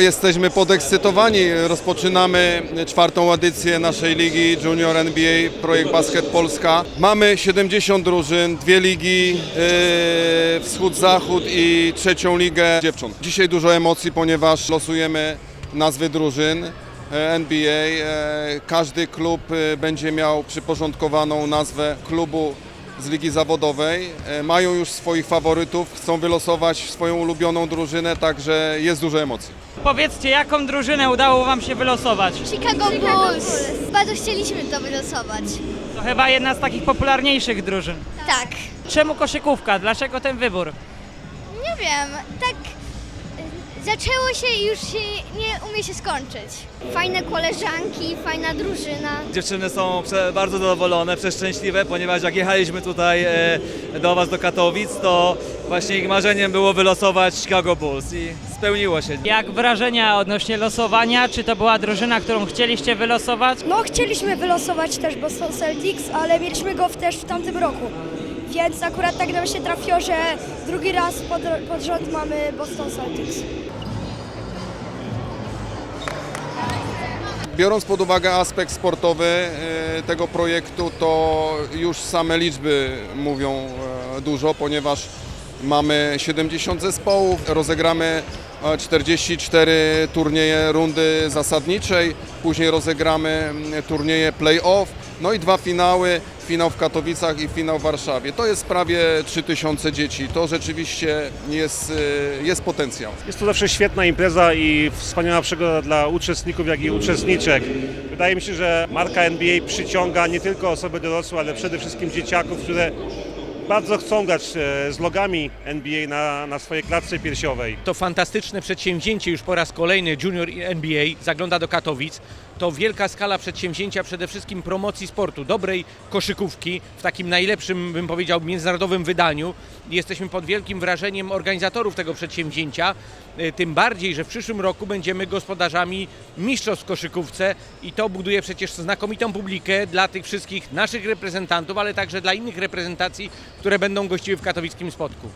Jesteśmy podekscytowani. Rozpoczynamy czwartą edycję naszej ligi Junior NBA Projekt Basket Polska. Mamy 70 drużyn, dwie ligi yy, Wschód-Zachód i trzecią ligę dziewcząt. Dzisiaj dużo emocji, ponieważ losujemy nazwy drużyn. e, NBA. E, Każdy klub e, będzie miał przyporządkowaną nazwę klubu z ligi zawodowej. E, Mają już swoich faworytów, chcą wylosować swoją ulubioną drużynę, także jest dużo emocji. Powiedzcie, jaką drużynę udało Wam się wylosować? Chicago Bulls. Bardzo chcieliśmy to wylosować. To chyba jedna z takich popularniejszych drużyn. Tak. Czemu koszykówka? Dlaczego ten wybór? Nie wiem, tak zaczęło się i już się nie umie się skończyć. Fajne koleżanki, fajna drużyna. Dziewczyny są bardzo zadowolone, przeszczęśliwe, ponieważ jak jechaliśmy tutaj e, do Was, do Katowic, to właśnie ich marzeniem było wylosować Chicago Bulls i spełniło się. Jak wrażenia odnośnie losowania? Czy to była drużyna, którą chcieliście wylosować? No, chcieliśmy wylosować też Boston Celtics, ale mieliśmy go też w tamtym roku. Więc akurat tak nam się trafiło, że drugi raz pod, pod rząd mamy Boston Celtics. Biorąc pod uwagę aspekt sportowy e, tego projektu, to już same liczby mówią e, dużo, ponieważ mamy 70 zespołów, rozegramy e, 44 turnieje rundy zasadniczej, później rozegramy mm, turnieje play-off, no i dwa finały, finał w Katowicach i finał w Warszawie. To jest prawie 3000 dzieci, to rzeczywiście jest, e, jest potencjał. Jest to zawsze świetna impreza i wspaniała przygoda dla uczestników, jak i uczestniczek. Wydaje mi się, że marka NBA przyciąga nie tylko osoby dorosłe, ale przede wszystkim dzieciaków, które bardzo chcą grać e, z logami NBA na, na swojej klatce piersiowej. To fantastyczne przedsięwzięcie już po raz kolejny Junior NBA zagląda do Katowic. To wielka skala przedsięwzięcia przede wszystkim promocji sportu, dobrej koszykówki w takim najlepszym, bym powiedział, międzynarodowym wydaniu. Jesteśmy pod wielkim wrażeniem organizatorów tego przedsięwzięcia, y, tym bardziej, że w przyszłym roku będziemy gospodarzami mistrzostw w koszykówce i to buduje przecież znakomitą publikę dla tych wszystkich naszych reprezentantów, ale także dla innych reprezentacji, które będą gościły w katowickim spotku.